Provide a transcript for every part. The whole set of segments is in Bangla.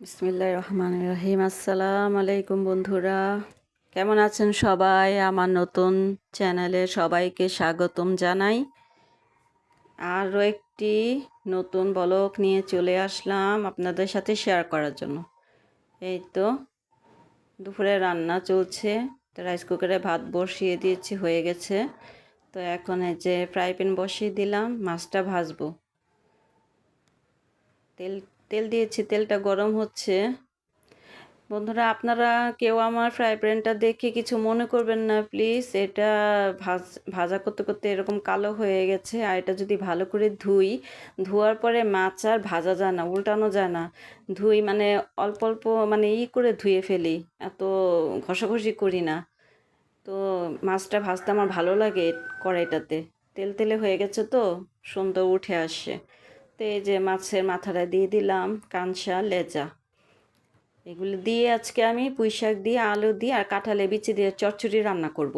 বিসমিল্লাহ রহমান রহিম। আসসালাম আলাইকুম বন্ধুরা। কেমন আছেন সবাই? আমার নতুন চ্যানেলে সবাইকে স্বাগতম জানাই। আরও একটি নতুন ব্লগ নিয়ে চলে আসলাম আপনাদের সাথে শেয়ার করার জন্য। এই তো, দুপুরে রান্না চলছে। তো রাইস কুকারে ভাত বসিয়ে দিয়েছি, হয়ে গেছে। তো এখন এই যে ফ্রাই প্যান বসিয়ে দিলাম, মাছটা ভাজবো। তেল তেল দিয়েছি, তেলটা গরম হচ্ছে। বন্ধুরা, আপনারা কেউ আমার ফ্রাই প্যানটা দেখে কিছু মনে করবেন না, প্লিজ। এটা ভাজ, ভাজা করতে করতে এরকম কালো হয়ে গেছে, আর এটা যদি ভালো করে ধুই, ধোয়ার পরে মাছ আর ভাজা যায় না, উল্টানো যায় না। ধুই মানে অল্প অল্প মানে ই করে ধুয়ে ফেলি, এত ঘষাঘষি করি না। তো মাছটা ভাজতে আমার ভালো লাগে কড়াইটাতে। তেল তেলে হয়ে গেছে তো, সুন্দর উঠে আসে তো যে মাছের মাথাটা দিয়ে দিলাম, কাঁচা, লেজা। এগুলো দিয়ে আজকে আমি পুঁই শাক দিয়ে, আলু দিয়ে আর কাঁঠালে বিচি দিয়ে চচ্চড়ি রান্না করব।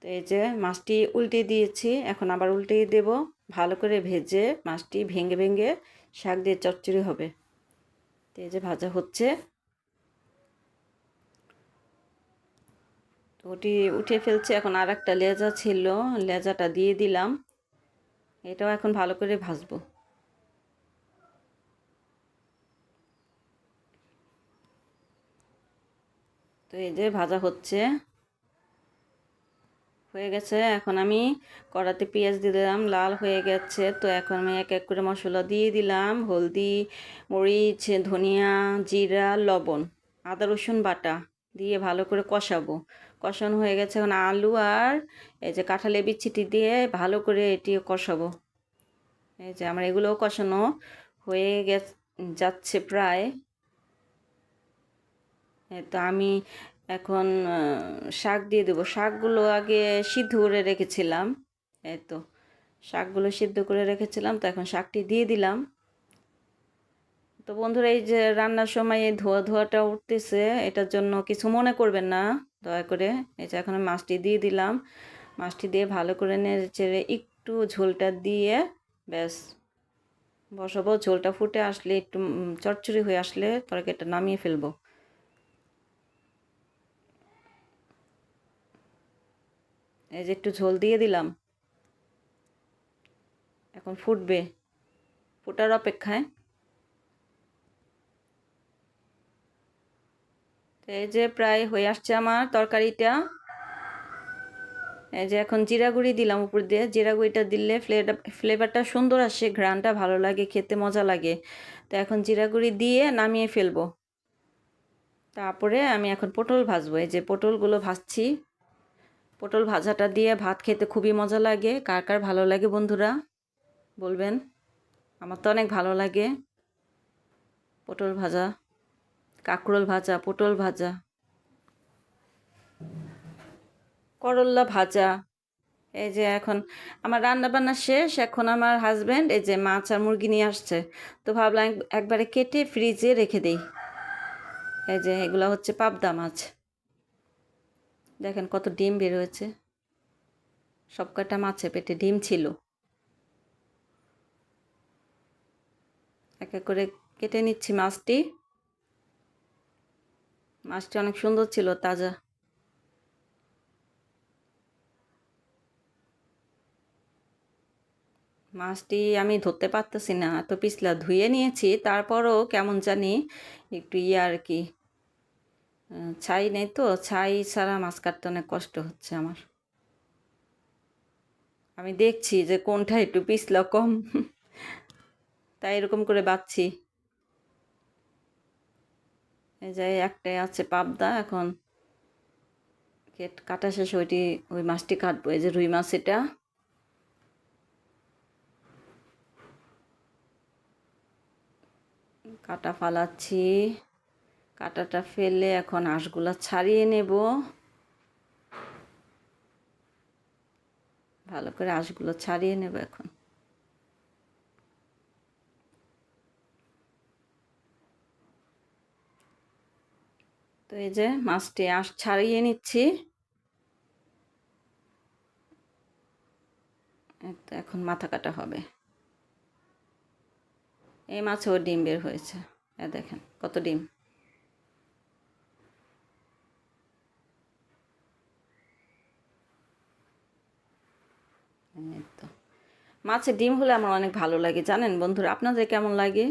তো এই যে মাছটি উল্টে দিয়েছি, এখন আবার উল্টে দেব। ভালো করে ভেজে মাছটি ভেঙে ভেঙে শাক দিয়ে চচ্চড়ি হবে। তো এই যে ভাজা হচ্ছে। তো ওটি উঠে ফেলছে, এখন আর একটা লেজা ছিল, লেজাটা দিয়ে দিলাম। এটাও এখন ভালো করে ভাজবো। তো এই যে ভাজা হচ্ছে। হয়ে গেছে, এখন আমি কড়াতে পেঁয়াজ দিয়ে দিলাম, লাল হয়ে গেছে। তো এখন আমি এক এক করে মশলা দিয়ে দিলাম, হলদি, মরিচ, ধনিয়া, জিরা, লবণ, আদা, রসুন বাটা দিয়ে ভালো করে কষাবো। কষানো হয়ে গেছে। এখন আলু আর এই যে কাঁঠালের বিচ্ছিটি দিয়ে ভালো করে এটি কষাবো। এই যে আমার এগুলোও কষানো হয়ে গে যাচ্ছে প্রায়। তো আমি এখন শাক দিয়ে দেবো। শাকগুলো আগে সিদ্ধ করে রেখেছিলাম। এই তো শাকগুলো সিদ্ধ করে রেখেছিলাম। তো এখন শাকটি দিয়ে দিলাম। তো বন্ধুরা, এই যে রান্নার সময় এই ধোয়া ধোয়াটা উঠতেছে, এটার জন্য কিছু মনে করবেন না। দয়া করে এই এখন মাছটি দিয়ে দিলাম। মাছটি দিয়ে ভালো করে নেড়ে একটু ঝোলটা দিয়ে ব্যাস বসাবো। ঝোলটা ফুটে আসলে একটু চটচড়ি হয়ে আসলে তরকারিটা নামিয়ে ফেলব। এই যে একটু ঝোল দিয়ে দিলাম। এখন ফুটবে, ফুটার অপেক্ষায়। এই যে প্রায় হয়ে আসছে আমার তরকারিটা। এই যে এখন জিরা গুঁড়ি দিলাম উপর দিয়ে। জিরা গুঁড়িটা দিলে ফ্লেভারটা ফ্লেভারটা সুন্দর আসে ঘ্রানটা ভালো লাগে, খেতে মজা লাগে। তো এখন জিরা গুঁড়ি দিয়ে নামিয়ে ফেলব। তারপরে আমি এখন পটল ভাজবো। এই যে পটলগুলো ভাজছি। পটল ভাজাটা দিয়ে ভাত খেতে খুবই মজা লাগে। কার কার ভালো লাগে বন্ধুরা, বলবেন? আমার তো অনেক ভালো লাগে পটল ভাজা। কাঁকরোল ভাজা, পটল ভাজা করল্লা ভাজা। এই যে এখন আমার রান্না বান্না শেষ, এখন আমার হাজব্যান্ড এই যে মাছ আর মুরগি নিয়ে আসছে। তো ভাবলাম একবারে কেটে ফ্রিজে রেখে দিই। এই যে এগুলো হচ্ছে পাবদা মাছ। দেখেন কত ডিম বের হয়েছে। সব কটা মাছে পেটে ডিম ছিল। এক এক করে কেটে নিচ্ছি মাছটি। মাছটি অনেক সুন্দর ছিল, তাজা। মাছটি আমি ধরতে পারতেছি না, এত পিছলা ধুয়ে নিয়েছি, তারপরও কেমন জানি একটু ইয়ে আর কি। ছাই নেই তো, ছাই ছাড়া মাছ কাটতে অনেক কষ্ট হচ্ছে আমার। আমি দেখছি যে কোনটা একটু পিছলা কম, তাই এরকম করে বাচ্ছি। এই যে একটাই আছে পাবদা, এখন কেট কাটা শেষ, ওইটি, ওই মাছটি কাটবো, এই যে রুই মাছ এটা। কাটা ফালাচ্ছি, কাটাটা ফেলে এখন আঁশগুলা ছাড়িয়ে নেব। ভালো করে আঁশগুলো ছাড়িয়ে নেব এখন। তো এই যে মাছটি আঁশ ছাড়িয়ে নিচ্ছি। এখন মাথা কাটা হবে। এই মাছেও ডিম বের হয়েছে। দেখেন কত ডিম। তো। মাছের ডিম হলে আমার অনেক ভালো লাগে, জানেন বন্ধুরা? আপনাদের কেমন লাগে?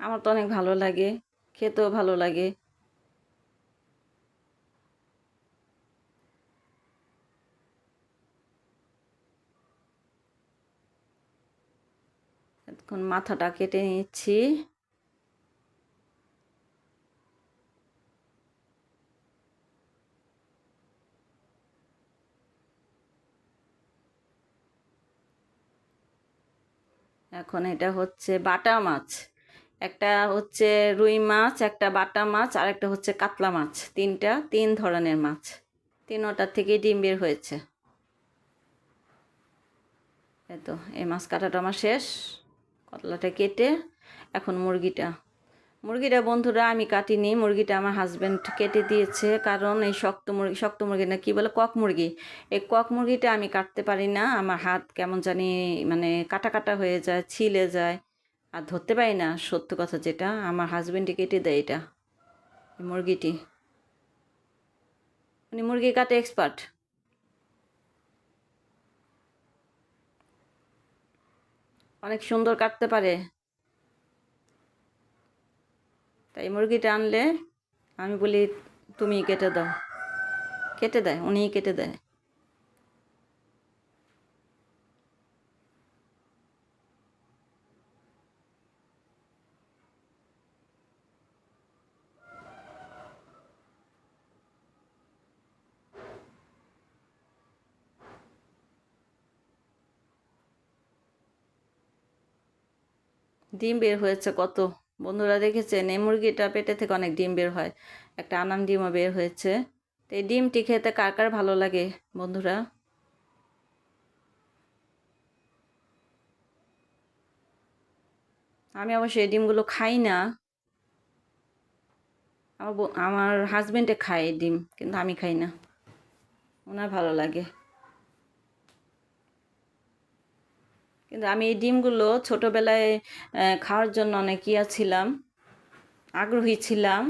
আমার তো অনেক ভালো লাগে, খেতেও ভালো লাগে। এখন মাথাটা কেটে নিচ্ছি। এখন এটা হচ্ছে বাটা মাছ। একটা হচ্ছে রুই মাছ, একটা বাটা মাছ, আর একটা হচ্ছে কাতলা মাছ। তিনটা, তিন ধরনের মাছ। তিনোটার থেকে ডিম বের হয়েছে। এই তো, এই মাছ কাটাটা আমার শেষ। কতলাটা কেটে এখন মুরগিটা। মুরগিটা বন্ধুরা আমি কাটিনি, মুরগিটা আমার হাজব্যান্ড কেটে দিয়েছে, কারণ এই শক্ত মুরগি শক্ত মুরগি না, কী বলে, কক মুরগি। এই কক মুরগিটা আমি কাটতে পারি না, আমার হাত কেমন জানি মানে কাটা কাটা হয়ে যায়, ছিলে যায়, আর ধরতে পারি না, সত্য কথা যেটা, আমার হাজব্যান্ডে কেটে দেয় এটা মুরগিটি। উনি মুরগি কাটে এক্সপার্ট অনেক সুন্দর কাটতে পারে। তাই মুরগিটা আনলে আমি বলি, তুমি কেটে দাও। কেটে দেয়, উনিই কেটে দেয়। ডিম বের হয়েছে কত? বন্ধুরা দেখেছেন, এই মুরগিটা পেটে থেকে অনেক ডিম বের হয়। একটা আনাম ডিমও বের হয়েছে। তো এই ডিমটি খেতে কার কার ভালো লাগে, বন্ধুরা? আমি অবশ্যই এই ডিমগুলো খাই না। আমার আমার হাজবেন্ডে খায় ডিম, কিন্তু আমি খাই না। ওনার ভালো লাগে। কিন্তু আমি এই ডিমগুলো ছোটোবেলায় খাওয়ার জন্য অনেক ইয়া ছিলাম, আগ্রহী ছিলাম,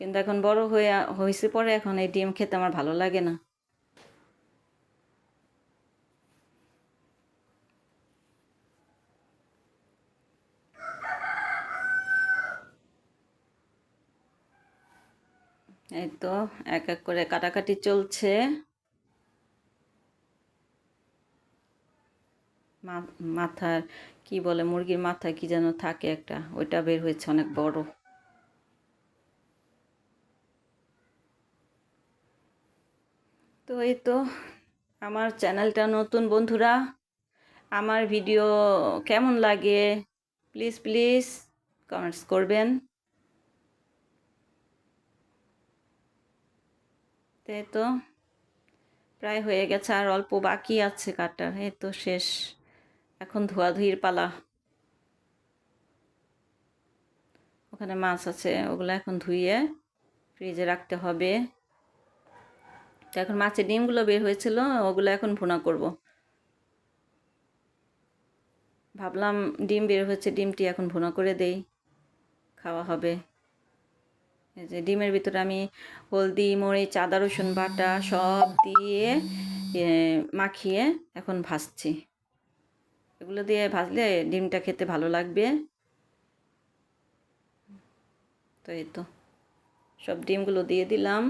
কিন্তু এখন বড় হয়ে, হয়েছে পরে এখন এই ডিম খেতে আমার ভালো লাগে না। এই তো এক এক করে কাটাকাটি চলছে। মাথার, কি বলে, মুরগির মাথায় কি যেন থাকে একটা, ওইটা বের হয়েছে অনেক বড়। তো এই তো আমার চ্যানেলটা নতুন বন্ধুরা, আমার ভিডিও কেমন লাগে, প্লিজ প্লিজ কমেন্টস করবেন। তো তো, প্রায় হয়ে গেছে আর অল্প বাকি আছে কাটার, এই তো শেষ। এখন ধোয়াধুয়ির পালা। ওখানে মাছ আছে, ওগুলো এখন ধুইয়ে ফ্রিজে রাখতে হবে। তো এখন মাছের ডিমগুলো বের হয়েছিল, ওগুলো এখন ভুনা করব। ভাবলাম ডিম বের হয়েছে, ডিমটি এখন ভুনা করে দেই, খাওয়া হবে। এই যে ডিমের ভিতরে আমি হলদি, মরিচ, আদা, রসুন বাটা সব দিয়ে মাখিয়ে এখন ভাজছি। এগুলো দিয়ে ভাজলে ডিমটা খেতে ভালো লাগবে। তো এই তো, সব ডিমগুলো দিয়ে দিলাম।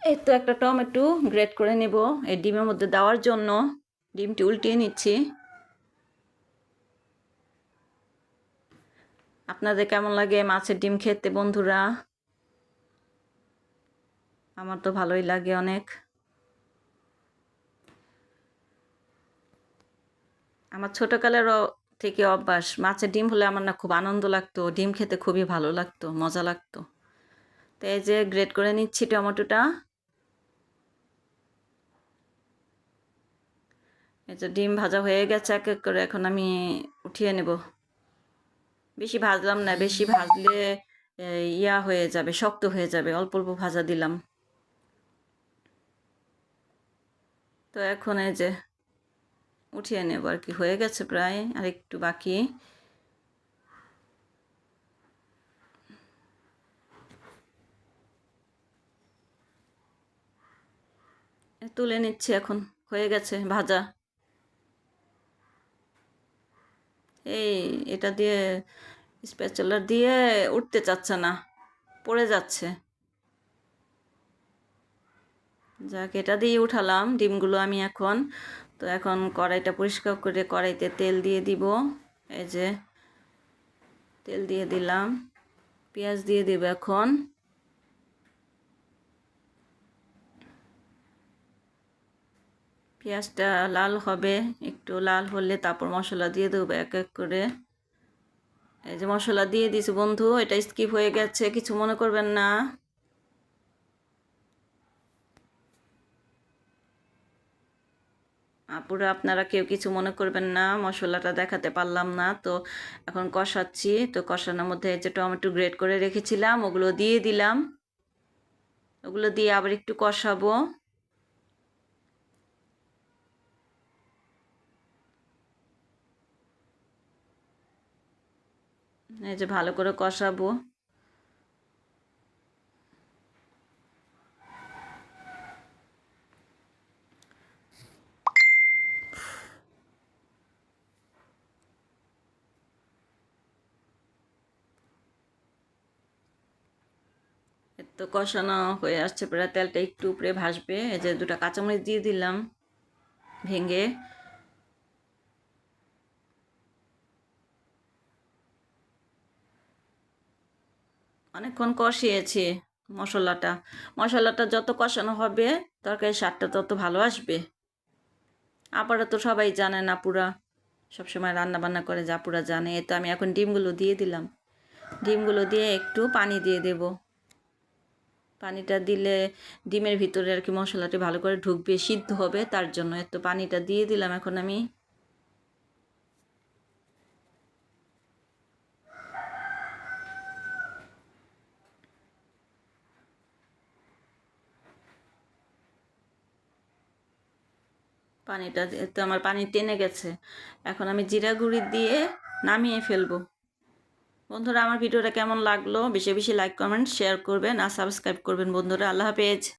এই তো একটা টমেটো গ্রেট করে নেব এই ডিমের মধ্যে দেওয়ার জন্য। ডিমটি উল্টিয়ে নিচ্ছি। আপনাদের কেমন লাগে মাছের ডিম খেতে, বন্ধুরা? আমার তো ভালোই লাগে অনেক। আমার ছোটোকালের অ- থেকে অভ্যাস, মাছের ডিম হলে আমার না খুব আনন্দ লাগতো, ডিম খেতে খুবই ভালো লাগতো, মজা লাগতো। তো এই যে গ্রেট করে নিচ্ছি টমেটোটা। এই যে ডিম ভাজা হয়ে গেছে, এক এক করে এখন আমি উঠিয়ে নেব। বেশি ভাজলাম না, বেশি ভাজলে ইয়া হয়ে যাবে, শক্ত হয়ে যাবে, অল্প অল্প ভাজা দিলাম। তো এখন এই যে উঠিয়ে নেব আর কি, হয়ে গেছে প্রায়, আর একটু বাকি। তুলে নিচ্ছি এখন, হয়ে গেছে ভাজা। এই এটা দিয়ে স্প্যাচুলার দিয়ে উঠতে চাচ্ছে না, পড়ে যাচ্ছে। যাক, এটা দিয়ে উঠালাম, ডিমগুলো আমি এখন, তো এখন কড়াইটা পরিষ্কার করে কড়াইতে তেল দিয়ে দিব। এই যে, তেল দিয়ে দিলাম, পেঁয়াজ দিয়ে দিব এখন। পেঁয়াজটা লাল হবে একটু লাল হলে তারপর মশলা দিয়ে দেবো এক এক করে। এই যে মশলা দিয়ে দিছি বন্ধু, এটা স্কিপ হয়ে গেছে, কিছু মনে করবেন না। আপুরা, আপনারা কেউ কিছু মনে করবেন না, মশলাটা দেখাতে পারলাম না, তো এখন কষাচ্ছি। তো কষানোর মধ্যে যে টমেটো গ্রেট করে রেখেছিলাম, ওগুলো দিয়ে দিলাম। ওগুলো দিয়ে আবার একটু কষাবো। এই যে ভালো করে কষাবো। তো কষানো হয়ে আসছে, প্রায় তেলটা একটু উপরে ভাসবে। এই যে দুটো কাঁচামরিচ দিয়ে দিলাম ভেঙে। অনেকক্ষণ কষিয়েছি মশলাটা। মশলাটা যত কষানো হবে তরকারি স্বাদটা তত ভালো আসবে। আপারা তো সবাই জানে না পুরা সবসময় রান্না বান্না করে, যা পুরা জানে। এ তো আমি এখন ডিমগুলো দিয়ে দিলাম। ডিমগুলো দিয়ে একটু পানি দিয়ে দেব। পানিটা দিলে ডিমের ভিতরে আর কি মশলাটি ভালো করে ঢুকবে, সিদ্ধ হবে, তার জন্য এত পানিটা দিয়ে দিলাম। এখন আমি পানিটা তো আমার পানি টেনে গেছে। এখন আমি জিরা গুঁড়ি দিয়ে নামিয়ে ফেলব। বন্ধুরা, আমার ভিডিওটা কেমন লাগল? বেশি বেশি লাইক কমেন্ট শেয়ার করবেন আর সাবস্ক্রাইব করবেন। বন্ধুরা, আল্লাহ হাফেজ।